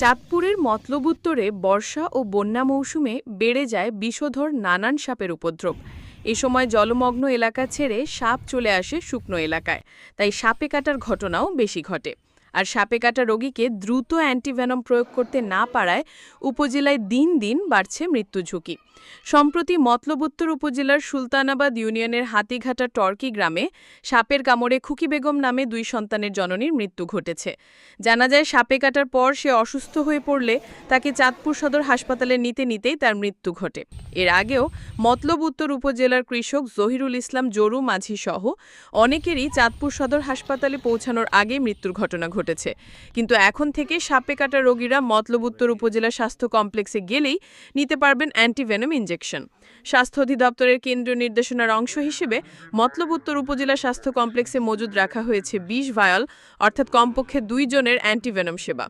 চাঁদপুরের মতলব উত্তরে বর্ষা ও বন্যা মৌসুমে বেড়ে যায় বিষধর নানান সাপের উপদ্রব। এ সময় জলমগ্ন এলাকা ছেড়ে সাপ চলে আসে শুকনো এলাকায়। তাই সাপে কাটার ঘটনাও বেশি ঘটে। আর সাপে কাটা রোগীকে দ্রুত অ্যান্টিভেনম প্রয়োগ করতে না পারায় উপজেলায় দিন দিন বাড়ছে মৃত্যু ঝুঁকি। সম্প্রতি মতলব উত্তর উপজেলার সুলতানাবাদ ইউনিয়নের হাতিঘাটা টর্কি গ্রামে সাপের কামড়ে খুকি বেগম নামে দুই সন্তানের জননীর মৃত্যু ঘটেছে। জানা যায়, সাপে কাটার পর সে অসুস্থ হয়ে পড়লে তাকে চাঁদপুর সদর হাসপাতালে নিতে নিতেই তার মৃত্যু ঘটে। এর আগেও মতলব উত্তর উপজেলার কৃষক জহিরুল ইসলাম জরু মাঝি সহ অনেকেরই চাঁদপুর সদর হাসপাতালে পৌঁছানোর আগে মৃত্যুর ঘটনা ঘটেছে। কিন্তু এখন থেকে সাপে কাটা রোগীরা মতলব উত্তর উপজেলা স্বাস্থ্য কমপ্লেক্সে গেলেই নিতে পারবেন অ্যান্টিভেনম ইঞ্জেকশন স্বাস্থ্য অধিদপ্তরের কেন্দ্রীয় নির্দেশনার অংশ হিসেবে মতলব উত্তর উপজেলা স্বাস্থ্য কমপ্লেক্সে মজুদ রাখা হয়েছে বিশ ভায়াল, অর্থাৎ কমপক্ষে দুই জনের অ্যান্টিভেনম সেবা।